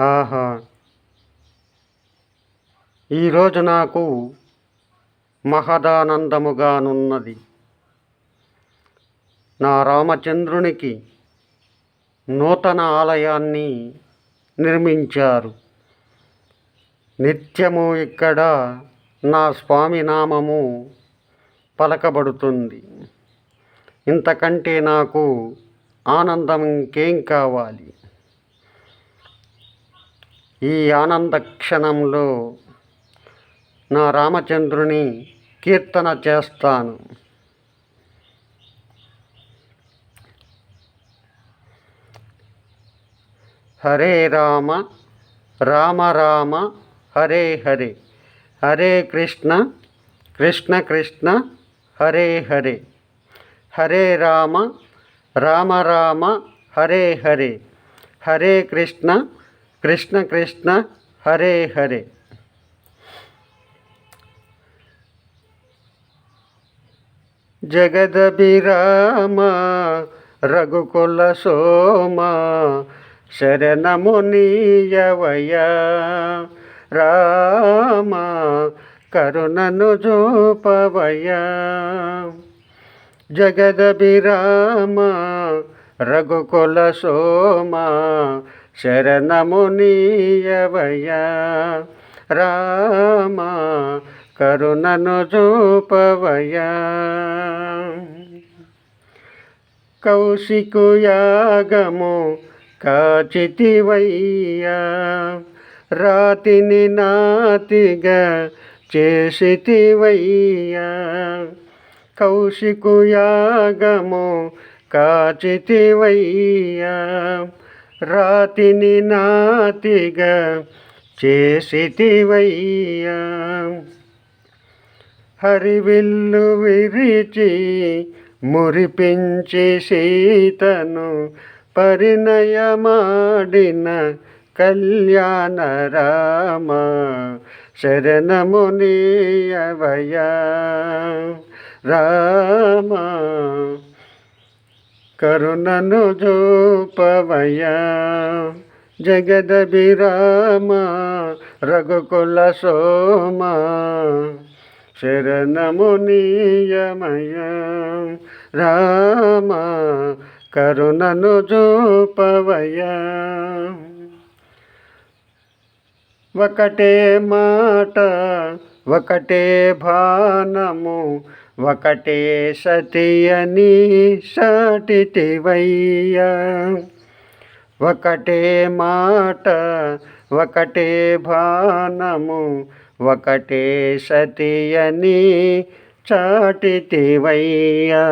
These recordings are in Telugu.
ఆహా. ఈరోజు నాకు మహదానందముగానున్నది. నా రామచంద్రునికి నూతన ఆలయాన్ని నిర్మించారు. నిత్యము ఇక్కడ నా స్వామి నామము పలకబడుతుంది. ఇంతకంటే నాకు ఆనందం ఇంకేం కావాలి? ఈ ఆనంద క్షణంలో నా రామచంద్రుని కీర్తన చేస్తాను. హరే రామ రామ రామ హరే హరే. హరే కృష్ణ కృష్ణ కృష్ణ హరే హరే. హరే రామ రామ రామ హరే హరే. హరే కృష్ణ కృష్ణ కృష్ణ హరే హరే. జగదభిరామ రఘుకుల సోమ శరణమునీయవయ రామ కరుణను జోపవయ జగదభిరామ రఘుకుల సోమ శరణమునీయవయ రామ కరుణను చూపవయా కౌశికు యాగము కాచితివయ్యా. రాతిని నాతిగా చేసితివయ్యా. కౌశికుయాగము కాచితివయ్యా. రాతిని నాతిగా చేసివయ్యా హరివిల్లు విరిచి మురిపించి సీతను పరిణయమాడిన కళ్యాణ రామ శరణమునీయవయ రామ కరుణను జూపవయా జగద విరామ రఘుకుల సోమ శరణమునీయమయ రామ కరుణను జోపవయ ఒకటే మాట ఒకటే భానము ఒకటే సతియని సాటితివయ్యా. ఒకటే మాట ఒకటే భానము ఒకటే సతియని చాటితివయ్యా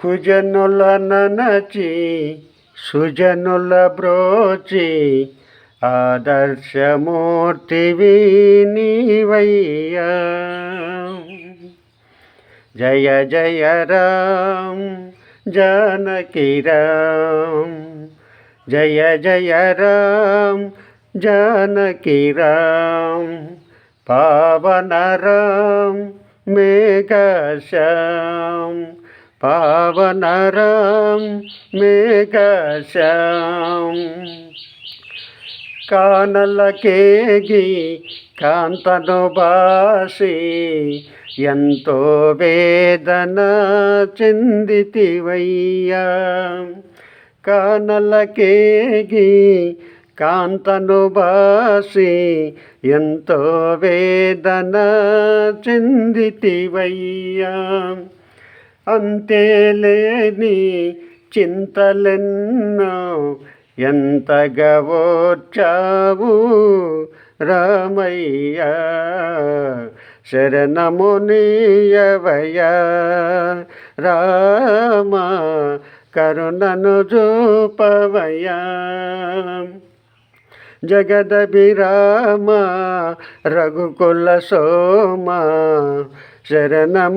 కుజనుల ననచి సుజనుల బ్రోచి ఆదర్శమూర్తివి నీవయ్యా. జయ జయ రామ్ జానకి రామ్. జయ జయ రామ్ జానకి రామ్. పావన రామ్ మేఘశ్యామ్. పావన రామ్ మేఘశ్యామ్ కానలకేగి కాంతను బాసి ఎంతో వేదన చెందితివయ్యా. కానలకేగి కాంతను బాసి ఎంతో వేదన చెందితివయ్యా. అంతేలేని చింతలెన్నో ఎంతగా ఓర్చావు రామయ్య శరణమునీయవయ రామ కరుణను చూపవయ జగదభిరామ రఘుకుల సోమ శరణమునీయవయ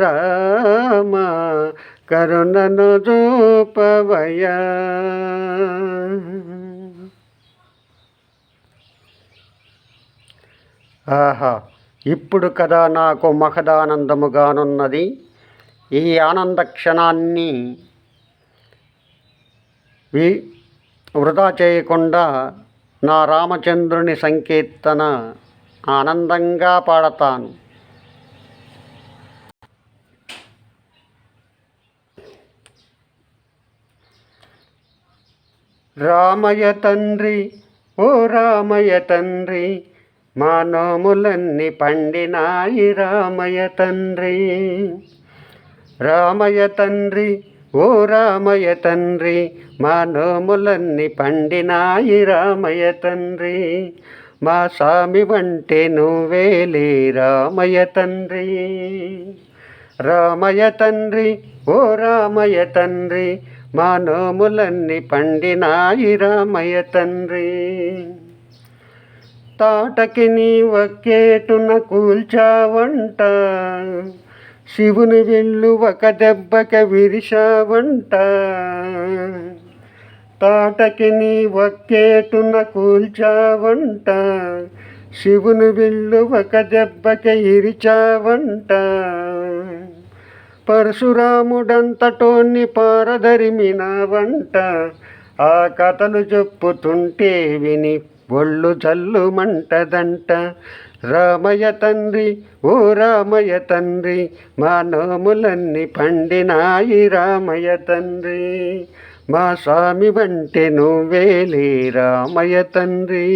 రామ కరుణను చూపవయ ఆహా ఇప్పుడు కదా నాకు మహదానందముగానున్నది. ఈ ఆనంద క్షణాన్ని వి వృధా చేయకుండా నా రామచంద్రుని సంకీర్తన ఆనందంగా పాడతాను. రామయ్య తండ్రి ఓ రామయ్య తండ్రి మా నోములన్నీ పండినాయి రామయ్య తండ్రి. రామయ్య తండ్రి ఓ రామయ్య తండ్రి మా నోములన్నీ పండినాయి రామయ్య తండ్రి. మా స్వామి వంటే నువ్వేలే రామయ్య తండ్రి. రామయ్య తండ్రి ఓ రామయ తండ్రి మా నోములన్నీ పండినాయి రామయ్య తండ్రి. తాటకి నీ ఒక్కేటున కూల్చావంట శివుని విల్లు ఒక దెబ్బక విరిశావంట. తాటకి నీ ఒక్కేటున కూల్చావంట శివుని విల్లు ఒక దెబ్బక ఇరిచావంట. పరశురాముడంతటోన్ని పారదరిమినావంట ఆ కథలు చెప్పుతుంటే విని ఒళ్ళు జల్లుమంటదంట. రామయ్య తండ్రి ఓ రామయ్య తండ్రి మా నోములన్నీ పండినాయి రామయ్య తండ్రి. మా స్వామి వంటే నువ్వేలే రామయ్య తండ్రి.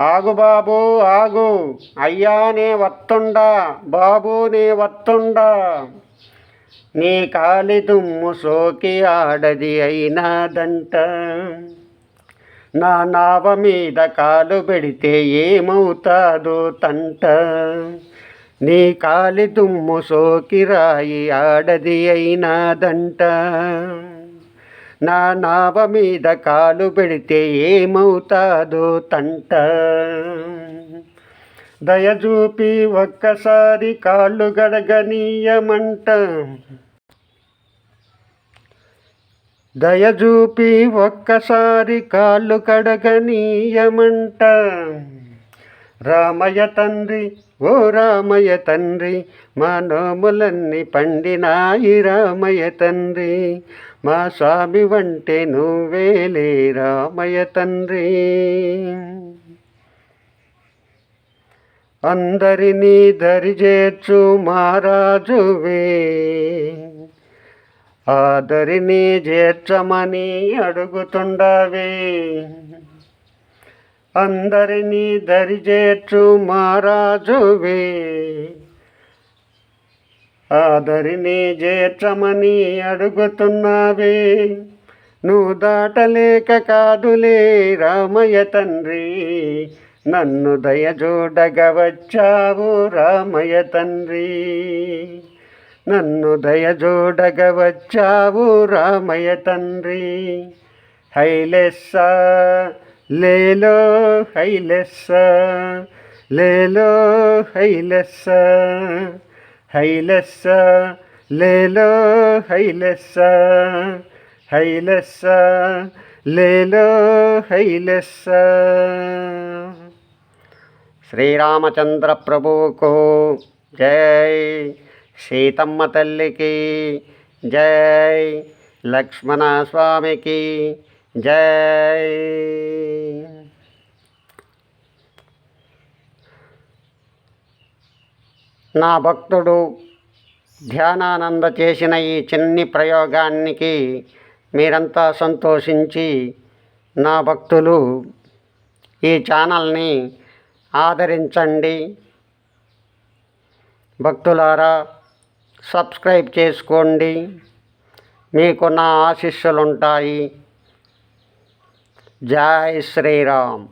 ఆగు బాబు ఆగు. అయ్యానే వత్తుండా బాబు నీ వత్తుండా. నీ కాలి దుమ్ము సోకి ఆడది అయినాదంట. నా నావ మీద కాలు పెడితే ఏమవుతాదో తంట. నీ కాలి దుమ్ము సోకి రాయి ఆడది అయినాదంట. నా నావ మీద కాలు పెడితే ఏమవుతాదో తంట. దయచూపి ఒక్కసారి కాళ్ళు గడగనీయమంట. దయచూపి ఒక్కసారి కాళ్ళు కడగనీయమంట రామయ్య తండ్రి ఓ రామయ్య తండ్రి మా నోములన్నీ పండినాయి రామయ్య తండ్రి. మా స్వామి వంటే నువ్వేలే రామయ్య తండ్రి. అందరినీ దరిచేర్చు మహారాజువే ఆదరిని చేర్చమని అడుగుతుండవే. అందరినీ దరిచేర్చు మహారాజువే ఆదరిని చేర్చమని అడుగుతున్నావే. నువ్వు దాటలేక కాదులే రామయ్య తండ్రి. నన్ను దయజూడగా వచ్చావు రామయ్య తండ్రి. నన్ను దయజూడగా వచ్చావు రామయ్య తండ్రి. హైలెస్స లేలో హైలెస్స లేలో హైలెస్స. హైలెస్స లేలో హైలెస్స హైలెస్స లేలో హైలెస్స శ్రీరామచంద్ర ప్రభువుకు జై సీతమ్మ తల్లికి జై లక్ష్మణ స్వామికి జై నా భక్తుడు ధ్యానానంద చేసిన ఈ చిన్ని ప్రయోగానికి మీరంతా సంతోషించి నా భక్తులు ఈ ఛానల్ని ఆదరించండి. భక్తులారా సబ్స్క్రైబ్ చేసుకోండి. మీకు నా ఆశీస్సులుంటాయి. జై శ్రీరామ్.